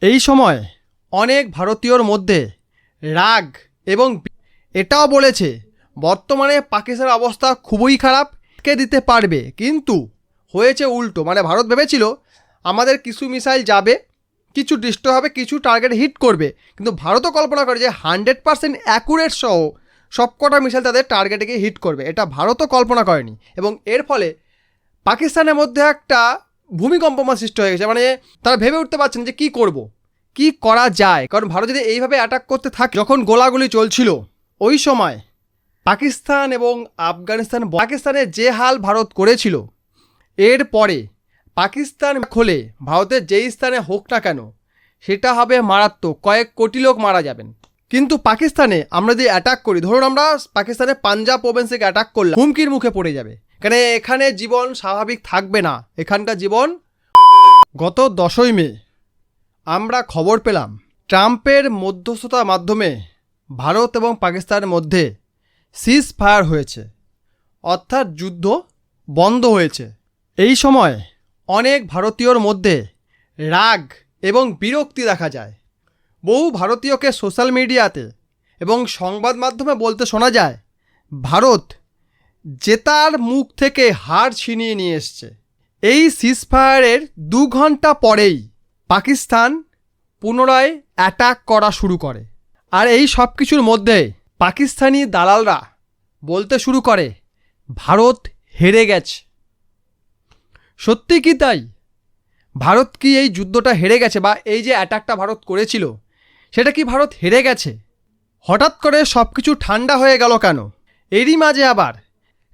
এই সময় অনেক ভারতীয়র মধ্যে রাগ এবং এটাও বলেছে, বর্তমানে পাকিস্তানের অবস্থা খুবই খারাপ, কে দিতে পারবে? কিন্তু হয়েছে উল্টো। মানে ভারত ভেবেছিল, আমাদের কিছু মিসাইল যাবে, কিছু দৃষ্ট হবে, কিছু টার্গেট হিট করবে। কিন্তু ভারতও কল্পনা করে যে হান্ড্রেড পার্সেন্ট অ্যাকুরেট সহ সবকটা মিসাইল তাদের টার্গেটে হিট করবে। এটা ভারতও কল্পনা করেনি। এবং এর ফলে পাকিস্তানের মধ্যে একটা ভূমিকম্পমা সৃষ্টি হয়ে গেছে। মানে তারা ভেবে উঠতে পারছেন যে কি করব, কি করা যায়। কারণ ভারত যদি এইভাবে অ্যাটাক করতে থাকে, যখন গোলাগুলি চলছিল, ওই সময় পাকিস্তান এবং আফগানিস্তান, পাকিস্তানে যে হাল ভারত করেছিল, এর পরে পাকিস্তান খোলে ভারতের যেই স্থানে হোক না কেন, সেটা হবে মারাত্মক। কয়েক কোটি লোক মারা যাবেন। কিন্তু পাকিস্তানে আমরা যদি অ্যাটাক করি, ধরুন আমরা পাকিস্তানে পাঞ্জাব প্রভিন্স অ্যাটাক করলাম, হুমকির মুখে পড়ে যাবে। কেন এখানে জীবন স্বাভাবিক থাকবে না? এখানকার জীবন গত দশই মে, আমরা খবর পেলাম, ট্রাম্পের মধ্যস্থতার মাধ্যমে ভারত এবং পাকিস্তানের মধ্যে সিজ ফায়ার হয়েছে। অর্থাৎ যুদ্ধ বন্ধ হয়েছে। এই সময় অনেক ভারতীয়র মধ্যে রাগ এবং বিরক্তি দেখা যায়। বহু ভারতীয়কে সোশ্যাল মিডিয়াতে এবং সংবাদ মাধ্যমে বলতে শোনা যায়, ভারত জেতার মুখ থেকে হার ছিনিয়ে নিয়ে এসছে। এই সিজফায়ারের দু ঘণ্টা পরেই পাকিস্তান পুনরায় অ্যাটাক করা শুরু করে। আর এই সব কিছুর মধ্যে পাকিস্তানি দালালরা বলতে শুরু করে, ভারত হেরে গেছে। সত্যি কি তাই? ভারত কি এই যুদ্ধটা হেরে গেছে বা এই যে অ্যাটাকটা ভারত করেছিল, সেটা কি ভারত হেরে গেছে? হঠাৎ করে সব কিছু ঠান্ডা হয়ে গেল কেন? এরই মাঝে আবার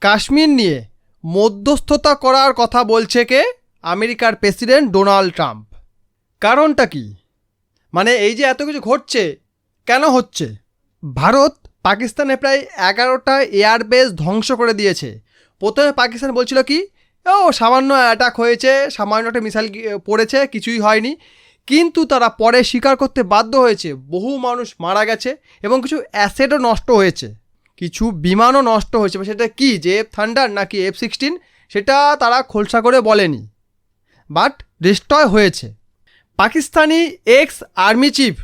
কাশ্মীর নিয়ে মধ্যস্থতা করার কথা বলছে কে? আমেরিকার প্রেসিডেন্ট ডোনাল্ড ট্রাম্প। কারণটা কি? মানে এই যে এত কিছু ঘটছে, কেন হচ্ছে? ভারত পাকিস্তানে প্রায় এগারোটা এয়ারবেস ধ্বংস করে দিয়েছে। প্রথমে পাকিস্তান বলছিল কি, ও, সামান্য অ্যাটাক হয়েছে, সামান্য একটা মিসাইল পড়েছে, কিছুই হয়নি। কিন্তু তারা পরে স্বীকার করতে বাধ্য হয়েছে, বহু মানুষ মারা গেছে এবং কিছু অ্যাসেটও নষ্ট হয়েছে। কিছু বিমানও নষ্ট হয়েছে। সেটা কি, যে এফ থান্ডার নাকি এফ সিক্সটিন সেটা তারা খোলসা করে বলেনি। বাট ডিস্ট্রয় হয়েছে। পাকিস্তানি এক্স আর্মি চিফ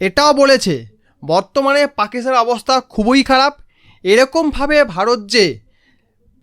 এটাও বলেছে, বর্তমানে পাকিস্তানের অবস্থা খুবই খারাপ। এরকমভাবে ভারত যে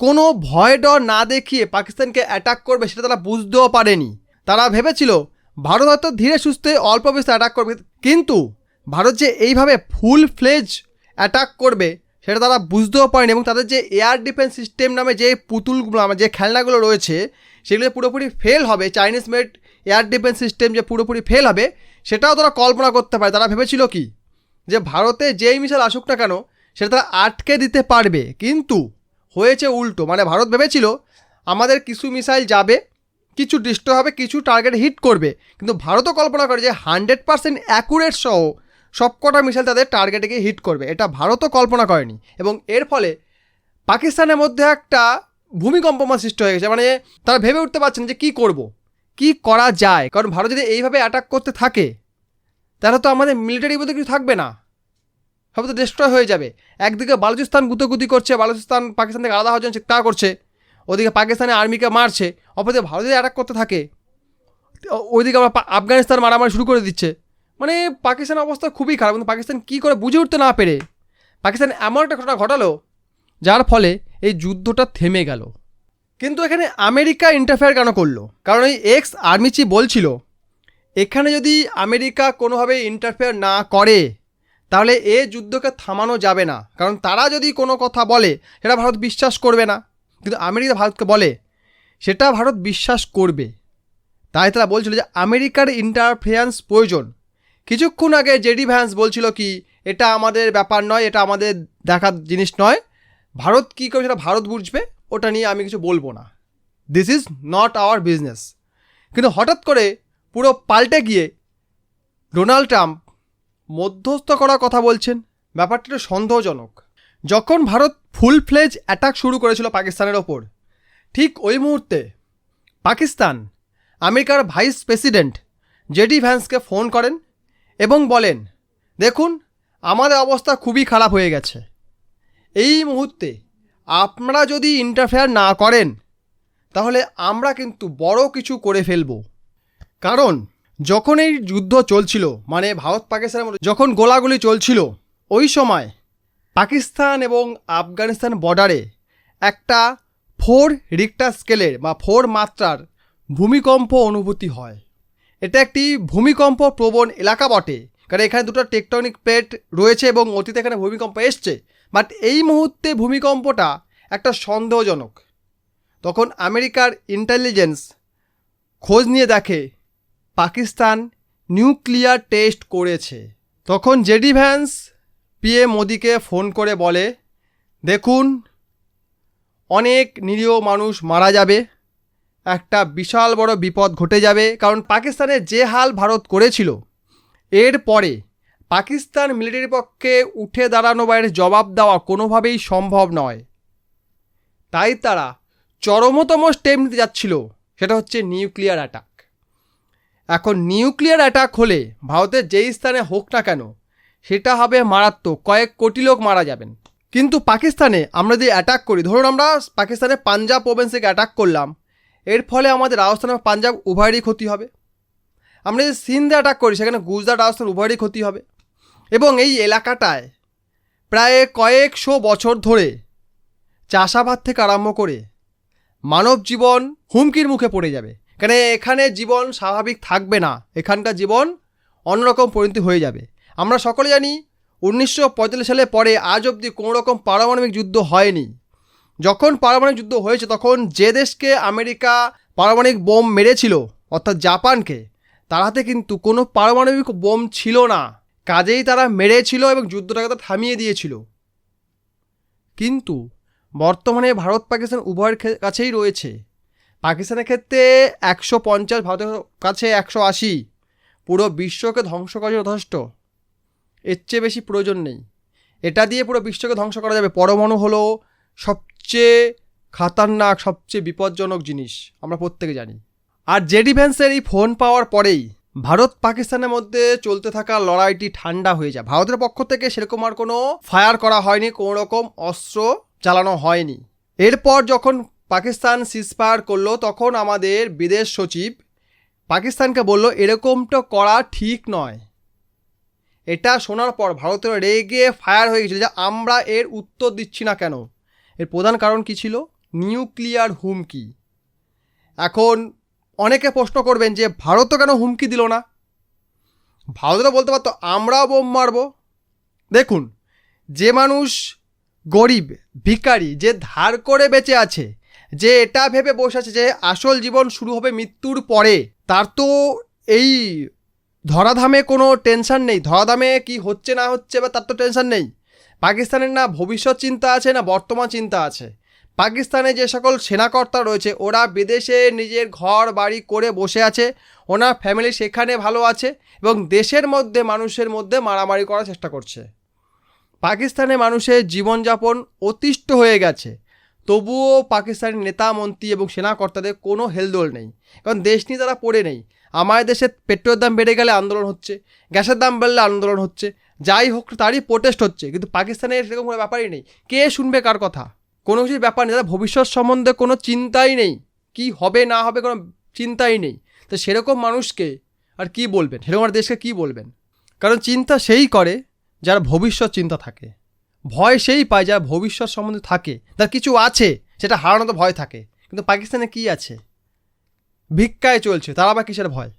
কোনো ভয় ডর না দেখিয়ে পাকিস্তানকে অ্যাটাক করবে, সেটা তারা বুঝতেও পারেনি। তারা ভেবেছিল, ভারত হয়তো ধীরে সুস্থে অল্প বিস্তর অ্যাটাক করবে। কিন্তু ভারত যে এইভাবে ফুল ফ্লেজ অ্যাটাক করবে সেটা তারা বুঝতেও পারেনি এবং তাদের যে এয়ার ডিফেন্স সিস্টেম নামে যে পুতুলগুলো আমার যে খেলনাগুলো রয়েছে, সেগুলো পুরোপুরি ফেল হবে Chinese made air defence system যে পুরোপুরি ফেল হবে, সেটাও তারা কল্পনা করতে পারে। তারা ভেবেছিল কি? যে ভারতে যেই মিসাইল আসুক না কেন, সেটা তারা আটকে দিতে পারবে। কিন্তু হয়েছে উল্টো। মানে ভারত ভেবেছিল, আমাদের কিছু মিসাইল যাবে, কিছু দৃষ্ট হবে, কিছু টার্গেট হিট করবে। কিন্তু ভারতও কল্পনা করে যে হান্ড্রেড পার্সেন্ট অ্যাকুরেট সহ সবকটা মিসাইল তাদের টার্গেটে হিট করবে। এটা ভারতও কল্পনা করেনি এবং এর ফলে পাকিস্তানের মধ্যে একটা ভূমিকম্পমা সৃষ্টি হয়ে গেছে। মানে তারা ভেবে উঠতে পারছেন যে কি করব, কি করা যায়? কারণ ভারত যদি এইভাবে অ্যাটাক করতে থাকে, তাহলে তো আমাদের মিলিটারি বলতে কিছু থাকবে না। সব তো ডিস্ট্রয় হয়ে যাবে। একদিকে বালুচিস্তান গুতোগুতি করছে, বালুচিস্তান পাকিস্তান থেকে আলাদা হওয়ার জন্য চিৎকার করছে, ওদিকে পাকিস্তানের আর্মিকে মারছে, অপরদিকে ভারত যদি অ্যাটাক করতে থাকে ওইদিকে আবার পা- আফগানিস্তান মারামারি শুরু করে দিচ্ছে। মানে পাকিস্তানের অবস্থা খুবই খারাপ, কিন্তু পাকিস্তান কী করে বুঝে উঠতে না পেরে পাকিস্তান এমন একটা ঘটনা ঘটালো, যার ফলে এই যুদ্ধটা থেমে গেল। কিন্তু এখানে আমেরিকা ইন্টারফেয়ার কেন করল? কারণ এই এক্স আর্মি চিফ বলছিল, এখানে যদি আমেরিকা কোনোভাবে ইন্টারফেয়ার না করে, তাহলে এ যুদ্ধকে থামানো যাবে না। কারণ তারা যদি কোনো কথা বলে, সেটা ভারত বিশ্বাস করবে না। কিন্তু আমেরিকা ভারতকে বলে, সেটা ভারত বিশ্বাস করবে। তাই তারা বলছিল যে, আমেরিকার ইন্টারফেয়ারেন্স প্রয়োজন। কিছুক্ষণ আগে জেডি ভ্যান্স বলছিল কি, এটা আমাদের ব্যাপার নয়, এটা আমাদের দেখার জিনিস নয়। ভারত কী করে সেটা ভারত বুঝবে, ওটা নিয়ে আমি কিছু বলব না। This is not our business কিন্তু হঠাৎ করে পুরো পাল্টে গিয়ে ডোনাল্ড ট্রাম্প মধ্যস্থ করার কথা বলছেন। ব্যাপারটা একটু সন্দেহজনক। যখন ভারত ফুল ফ্লেজ অ্যাটাক শুরু করেছিল পাকিস্তানের ওপর, ঠিক ওই মুহূর্তে পাকিস্তান, আমেরিকার ভাইস প্রেসিডেন্ট জেডি ভ্যান্সকে ফোন করেন এবং বলেন, দেখুন, আমাদের অবস্থা খুবই খারাপ হয়ে গেছে। এই মুহূর্তে আপনারা যদি ইন্টারফেয়ার না করেন, তাহলে আমরা কিন্তু বড় কিছু করে ফেলব। কারণ, যখন এই যুদ্ধ চলছিল মানে ভারত পাকিস্তানের মধ্যে যখন গোলাগুলি চলছিল, ওই সময় পাকিস্তান এবং আফগানিস্তান বর্ডারে একটা ফোর রিক্টার স্কেলের বা ফোর মাত্রার ভূমিকম্প অনুভূতি হয়। এটা একটি ভূমিকম্প প্রবণ এলাকা বটে। কারণ এখানে দুটো টেকটনিক প্লেট রয়েছে এবং অতীতে এখানে ভূমিকম্প এসছে। বাট এই মুহূর্তে ভূমিকম্পটা একটা সন্দেহজনক। তখন আমেরিকার ইন্টেলিজেন্স খোঁজ নিয়ে দেখে পাকিস্তান নিউক্লিয়ার টেস্ট করেছে। তখন জেডি ভ্যান্স পিএম মোদিকে ফোন করে বলে, দেখুন, অনেক নিরীহ মানুষ মারা যাবে। একটা বিশাল বড় বিপদ ঘটে যাবে, কারণ পাকিস্তানে যে হাল ভারত করেছিল, এর পরে পাকিস্তান মিলিটারির পক্ষে উঠে দাঁড়ানো বাইরে জবাব দেওয়া কোনোভাবেই সম্ভব নয়। তাই তারা চরমতম স্টেপ নিতে যাচ্ছিল, সেটা হচ্ছে নিউক্লিয়ার অ্যাটাক। এখন নিউক্লিয়ার অ্যাটাক হলে ভারতের যেই স্থানে হোক না কেন, সেটা হবে মারাত্মক, কয়েক কোটি লোক মারা যাবেন। কিন্তু পাকিস্তানে আমরা যদি অ্যাটাক করি, ধরুন আমরা পাকিস্তানের পাঞ্জাব প্রভিন্সকে অ্যাটাক করলাম এর ফলে আমাদের রাজস্থান এবং পাঞ্জাব উভয়েরই ক্ষতি হবে। আমরা যদি সিন্ধে অ্যাটাক করি, সেখানে গুজরাট রাজস্থান উভয়েরই ক্ষতি হবে। এবং এই এলাকাটায় প্রায় কয়েকশো বছর ধরে চাষাবাদ থেকে আরম্ভ করে মানব জীবন হুমকির মুখে পড়ে যাবে। কেন এখানে জীবন স্বাভাবিক থাকবে না, এখানকার জীবন অন্যরকম পরিণতি হয়ে যাবে। আমরা সকলে জানি, উনিশশো পঁয়তাল্লিশ সালে পরে আজ অবধি কোনো রকম পারমাণবিক যুদ্ধ হয়নি। যখন পারমাণবিক যুদ্ধ হয়েছে, তখন যে দেশকে আমেরিকা পারমাণবিক বোম মেরেছিল, অর্থাৎ জাপানকে, তার হাতে কিন্তু কোনো পারমাণবিক বোম ছিল না। কাজেই তারা মেরেছিল এবং যুদ্ধটাকে তারা থামিয়ে দিয়েছিল। কিন্তু বর্তমানে ভারত, পাকিস্তান উভয়ের কাছেই রয়েছে। পাকিস্তানের ক্ষেত্রে একশো পঞ্চাশ, ভারতের কাছে একশো আশি। পুরো বিশ্বকে ধ্বংস করা যথেষ্ট। এর চেয়ে বেশি প্রয়োজন নেই। এটা দিয়ে পুরো বিশ্বকে ধ্বংস করা যাবে। পরমাণু হলো সবচেয়ে খাতারনাক, সবচেয়ে বিপজ্জনক জিনিস, আমরা প্রত্যেকে জানি। আর জেডি ভ্যান্সের এই ফোন পাওয়ার পরেই ভারত পাকিস্তানের মধ্যে চলতে থাকা লড়াইটি ঠান্ডা হয়ে যায়। ভারতের পক্ষ থেকে সেরকম আর কোনো ফায়ার করা হয়নি, কোনো রকম অস্ত্র চালানো হয়নি। এরপর যখন পাকিস্তান সিজফায়ার করল, তখন আমাদের বিদেশ সচিব পাকিস্তানকে বলল, এরকমটা করা ঠিক নয়। এটা শোনার পর ভারতের রেগে ফায়ার হয়ে গেছিল যে আমরা এর উত্তর দিচ্ছি না কেন? এর প্রধান কারণ কি ছিল? নিউক্লিয়ার হুমকি। এখন অনেকে প্রশ্ন করবেন যে ভারতও কেন হুমকি দিল না? ভারতও বলতে পারতো, আমরাও বোম মারব। দেখুন, যে মানুষ গরিব, ভিখারি, যে ধার করে বেঁচে আছে, যে এটা ভেবে বসে আছে যে, আসল জীবন শুরু হবে মৃত্যুর পরে, তার তো এই ধরাধামে কোনো টেনশন নেই। ধরাধামে কি হচ্ছে না হচ্ছে বা তার তো টেনশন নেই। পাকিস্তানের না ভবিষ্যৎ চিন্তা আছে, না বর্তমান চিন্তা আছে? পাকিস্তানে যে সকল সেনাকর্তা রয়েছে, ওরা বিদেশে নিজের ঘর, বাড়ি করে বসে আছে, ওনার ফ্যামিলি সেখানে ভালো আছে এবং দেশের মধ্যে, মানুষের মধ্যে মারামারি করার চেষ্টা করছে। পাকিস্তানে মানুষের জীবনযাপন অতিষ্ঠ হয়ে গেছে। তবুও পাকিস্তানের নেতা, মন্ত্রী এবং সেনাকর্তাদের কোনো হেলদোল নেই। কারণ দেশ নিয়ে তারা পড়ে নেই আমার দেশে পেট্রোলের দাম বেড়ে গেলে আন্দোলন হচ্ছে, গ্যাসের দাম বাড়লে আন্দোলন হচ্ছে যাই হোক, তারই প্রোটেস্ট হচ্ছে। কিন্তু পাকিস্তানে সেরকম কোনো ব্যাপারই নেই। কে শুনবে কার কথা? কোনো কিছুর ব্যাপার নেই। তাদের ভবিষ্যৎ সম্বন্ধে কোনো চিন্তাই নেই। কি হবে, না হবে কোনো চিন্তাই নেই। তো সেরকম মানুষকে আর কি বলবেন? সেরকম আর দেশকে কি বলবেন? কারণ চিন্তা সেই করে যার ভবিষ্যৎ চিন্তা থাকে। ভয় সেই পায় যার ভবিষ্যৎ সম্বন্ধে থাকে। তার কিছু আছে, সেটা হারানো তো ভয় থাকে। কিন্তু পাকিস্তানে কি আছে? ভিক্ষায় চলছে। তারা বা কিসের ভয়?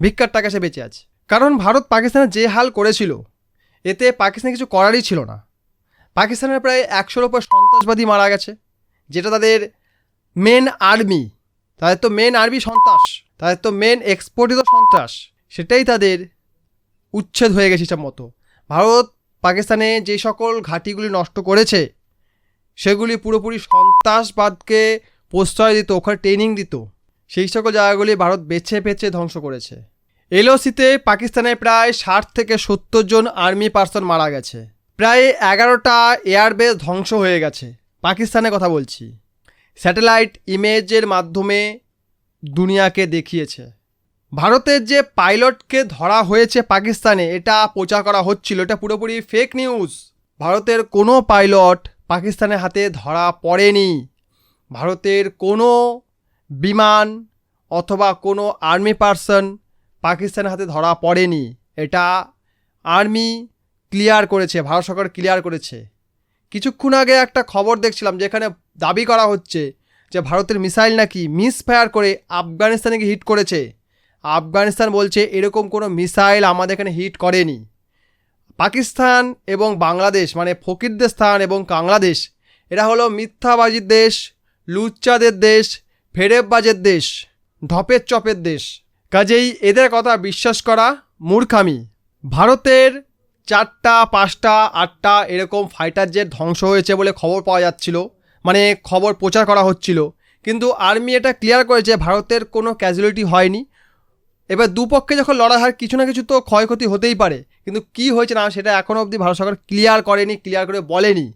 ভিক্ষার টাকা সে বেঁচে আছে। কারণ ভারত পাকিস্তানে যে হাল করেছিল এতে পাকিস্তানে কিছু করারই ছিল না। পাকিস্তানের প্রায় একশোর ওপর সন্ত্রাসবাদী মারা গেছে, যেটা তাদের মেন আর্মি তাদের তো মেন আর্মি সন্ত্রাস, তাদের তো মেন এক্সপোর্টই তো সন্ত্রাস, সেটাই তাদের উচ্ছেদ হয়ে গেছে হিসাব মতো। ভারত পাকিস্তানে যে সকল ঘাঁটিগুলি নষ্ট করেছে, সেগুলি পুরোপুরি সন্ত্রাসবাদকে প্রশ্রয় দিত, ওখানে ট্রেনিং দিত। সেই সকল জায়গাগুলি ভারত বেছে বেছে ধ্বংস করেছে। এলওসিতে পাকিস্তানে প্রায় ষাট থেকে সত্তর জন আর্মি পার্সন মারা গেছে। প্রায় এগারোটা এয়ারবেস ধ্বংস হয়ে গেছে। পাকিস্তানের কথা বলছি। স্যাটেলাইট ইমেজের মাধ্যমে দুনিয়াকে দেখিয়েছে। ভারতের যে পাইলটকে ধরা হয়েছে পাকিস্তানে, এটা প্রচার করা হচ্ছিল। এটা পুরোপুরি ফেক নিউজ ভারতের কোনো পাইলট পাকিস্তানের হাতে ধরা পড়েনি। ভারতের কোনো বিমান অথবা কোনো আর্মি পার্সন পাকিস্তানের হাতে ধরা পড়েনি। এটা আর্মি ক্লিয়ার করেছে, ভারত সরকার ক্লিয়ার করেছে। কিছুক্ষণ আগে একটা খবর দেখছিলাম যেখানে দাবি করা হচ্ছে যে ভারতের মিসাইল নাকি মিসফায়ার করে আফগানিস্তানে হিট করেছে। আফগানিস্তান বলছে, এরকম কোনো মিসাইল আমাদের এখানে হিট করেনি। পাকিস্তান এবং বাংলাদেশ মানে ফকিরদের স্থান এবং বাংলাদেশ, এরা হলো মিথ্যাবাজির দেশ, লুচ্চাদের দেশ, ফেরেববাজের দেশ, ঢপের চপের দেশ। কাজেই এদের কথা বিশ্বাস করা মূর্খামি। ভারতের চারটা, পাঁচটা, আটটা এরকম ফাইটার জেট ধ্বংস হয়েছে বলে খবর পাওয়া যাচ্ছিল। মানে খবর প্রচার করা হচ্ছিল। কিন্তু আর্মি এটা ক্লিয়ার করেছে ভারতের কোনো ক্যাজুয়ালিটি হয়নি। এবার দুপক্ষে যখন লড়াই হয় কিছু না কিছু তো ক্ষয়ক্ষতি হতেই পারে। কিন্তু কি হয়েছে না সেটা এখনও অবধি ভারত সরকার ক্লিয়ার করেনি ক্লিয়ার করে বলেনি।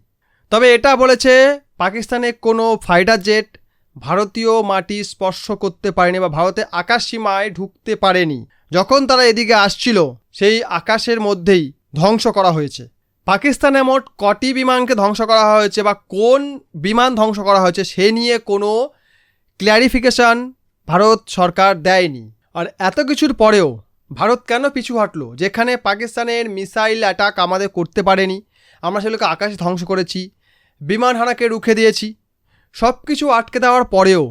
তবে এটা বলেছে পাকিস্তানে কোনো ফাইটার জেট ভারতীয় মাটি স্পর্শ করতে পারেনি বা ভারতে আকাশ সীমায় ঢুকতে পারেনি। যখন তারা এদিকে আসছিল, সেই আকাশের মধ্যেই ধ্বংস করা হয়েছে। পাকিস্তানে মোট কটি বিমানকে ধ্বংস করা হয়েছে বা কোন বিমান ধ্বংস করা হয়েছে, সে নিয়ে কোনো ক্ল্যারিফিকেশান ভারত সরকার দেয়নি। আর এত কিছুর পরেও ভারত কেন পিছু হাঁটলো? যেখানে পাকিস্তানের মিসাইল অ্যাটাক আমাদের করতে পারেনি। আমরা সেগুলোকে আকাশে ধ্বংস করেছি, বিমান হানাকে রুখে দিয়েছি। সব কিছু আটকে দেওয়ার পরেও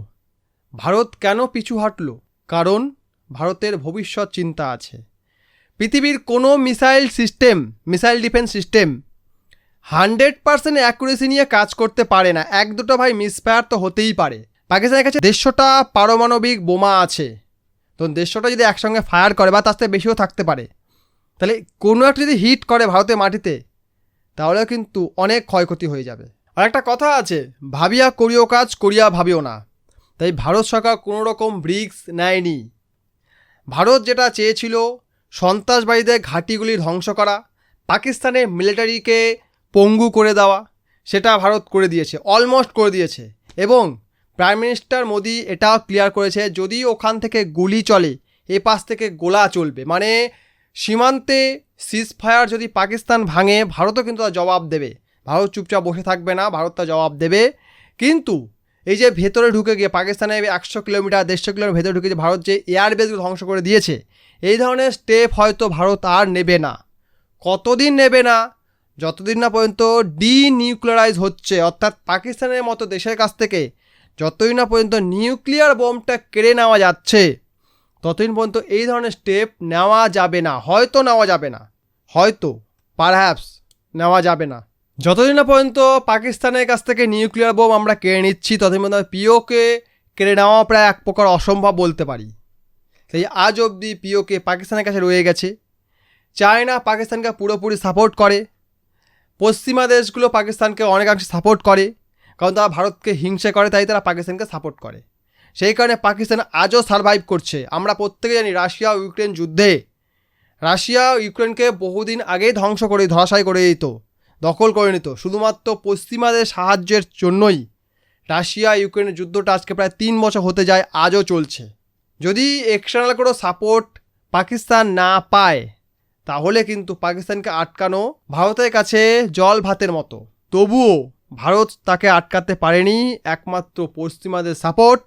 ভারত কেন পিছু হাঁটলো? কারণ ভারতের ভবিষ্যৎ চিন্তা আছে। পৃথিবীর কোনো missile system, missile defence system hundred percent accuracy নিয়ে কাজ করতে পারে না। এক দুটো ভাই মিসফায়ার তো হতেই পারে। পাকিস্তানের কাছে দেড়শোটা পারমাণবিক বোমা আছে। তো দেড়শোটা যদি একসঙ্গে ফায়ার করে বা তার থেকে বেশিও থাকতে পারে, তাহলে কোনো একটা যদি হিট করে ভারতের মাটিতে, তাহলেও কিন্তু অনেক ক্ষয়ক্ষতি হয়ে যাবে। আর একটা কথা আছে, ভাবিয়া করিও কাজ, করিয়া ভাবিও না। তাই ভারত সরকার কোনো রকম ব্রিক্স নেয়নি। ভারত যেটা চেয়েছিল, সন্ত্রাসবাদীদের ঘাঁটিগুলি ধ্বংস করা, পাকিস্তানের মিলিটারিকে পঙ্গু করে দেওয়া, সেটা ভারত করে দিয়েছে অলমোস্ট করে দিয়েছে। এবং প্রাইম মিনিস্টার মোদি এটাও ক্লিয়ার করেছে, যদি ওখান থেকে গুলি চলে, এ পাশ থেকে গোলা চলবে। মানে সীমান্তে সিজ ফায়ার যদি পাকিস্তান ভাঙে, ভারতও কিন্তু তার জবাব দেবে। ভারত চুপচাপ বসে থাকবে না ভারত তার জবাব দেবে। কিন্তু এই যে ভেতরে ঢুকে গিয়ে পাকিস্তানে একশো কিলোমিটার, দেড়শো কিলোমিটার ভেতরে ঢুকে যে ভারত যে এয়ার বেসগুলো ধ্বংস করে দিয়েছে, এই ধরনের স্টেপ হয়তো ভারত আর নেবে না। কতদিন নেবে না? যতদিন না পর্যন্ত ডিনিউক্লিয়ারাইজ হচ্ছে, অর্থাৎ পাকিস্তানের মতো দেশের কাছ থেকে যতদিন না পর্যন্ত নিউক্লিয়ার বোমটা কেড়ে নেওয়া যাচ্ছে, ততদিন পর্যন্ত এই ধরনের স্টেপ নেওয়া যাবে না। হয়তো নেওয়া যাবে না। হয়তো পারহ্যাপস নেওয়া যাবে না। যতদিন না পর্যন্ত পাকিস্তানের কাছ থেকে নিউক্লিয়ার বোম আমরা কেড়ে নিচ্ছি, ততদিন পর্যন্ত পিওকে কেড়ে নেওয়া প্রায় এক প্রকার অসম্ভব বলতে পারি। সেই আজ অবধি পিওকে পাকিস্তানের কাছে রয়ে গেছে। চায়না পাকিস্তানকে পুরোপুরি সাপোর্ট করে। পশ্চিমা দেশগুলো পাকিস্তানকে অনেকাংশে সাপোর্ট করে। কারণ তারা ভারতকে হিংসে করে, তাই তারা পাকিস্তানকে সাপোর্ট করে। সেই কারণে পাকিস্তান আজও সারভাইভ করছে। আমরা প্রত্যেকে জানি রাশিয়া ইউক্রেন যুদ্ধে। রাশিয়া ইউক্রেনকে বহুদিন আগেই ধ্বংস করে, ধরাশায়ী করে দিত। দখল করে নিত শুধুমাত্র পশ্চিমাদের সাহায্যের জন্যই রাশিয়া ইউক্রেনের যুদ্ধটা আজকে প্রায় তিন বছর হতে যায়, আজও চলছে। যদি এক্সটার্নাল কোনো সাপোর্ট পাকিস্তান না পায়, তাহলে কিন্তু পাকিস্তানকে আটকানো ভারতের কাছে জল ভাতের মতো। তবুও ভারত তাকে আটকাতে পারেনি, একমাত্র পশ্চিমাদের সাপোর্ট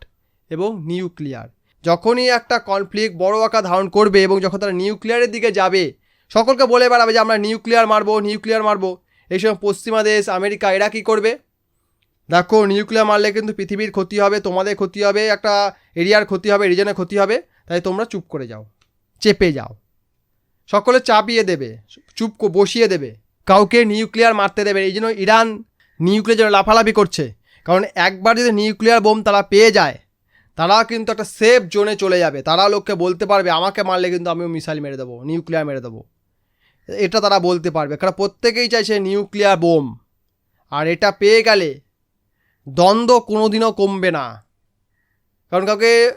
এবং নিউক্লিয়ার যখনই একটা কনফ্লিক্ট বড় আকার ধারণ করবে এবং যখন তারা নিউক্লিয়ারের দিকে যাবে, সকলকে বলে বেড়াবে যে আমরা নিউক্লিয়ার মারবো নিউক্লিয়ার মারবো। এই সময় পশ্চিমা দেশ, আমেরিকা, এরা কী করবে? দেখো নিউক্লিয়ার মারলে কিন্তু পৃথিবীর ক্ষতি হবে, তোমাদের ক্ষতি হবে, একটা এরিয়ার ক্ষতি হবে রিজনের ক্ষতি হবে, তাই তোমরা চুপ করে যাও, চেপে যাও। সকলে চাপিয়ে দেবে, চুপ বসিয়ে দেবে। কাউকে নিউক্লিয়ার মারতে দেবে এই জন্য ইরান নিউক্লিয়ার জন্য লাফালাফি করছে। কারণ একবার যদি নিউক্লিয়ার বোম তারা পেয়ে যায়, তারা কিন্তু একটা সেফ জোনে চলে যাবে। তারা লোককে বলতে পারবে, আমাকে মারলে কিন্তু আমিও মিসাইল মেরে দেবো নিউক্লিয়ার মেরে দেবো। এটা তারা বলতে পারবে। কারণ প্রত্যেকেই চাইছে নিউক্লিয়ার বোম। আর এটা পেয়ে গেলে দ্বন্দ্ব কোনোদিনও কমবে না। কারণ কাউকে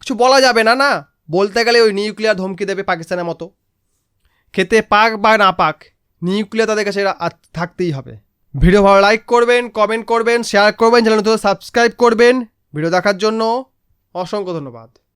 কিছু বলা যাবে না না? বলতে গেলে ওই নিউক্লিয়ার ধমকি দেবে পাকিস্তানের মতো। খেতে পাক বা না পাক, নিউক্লিয়ার তাদের কাছে থাকতেই হবে। ভিডিও ভালো লাইক করবেন কমেন্ট করবেন শেয়ার করবেন চ্যানেল সাবস্ক্রাইব করবেন। ভিডিও দেখার জন্য অসংখ্য ধন্যবাদ।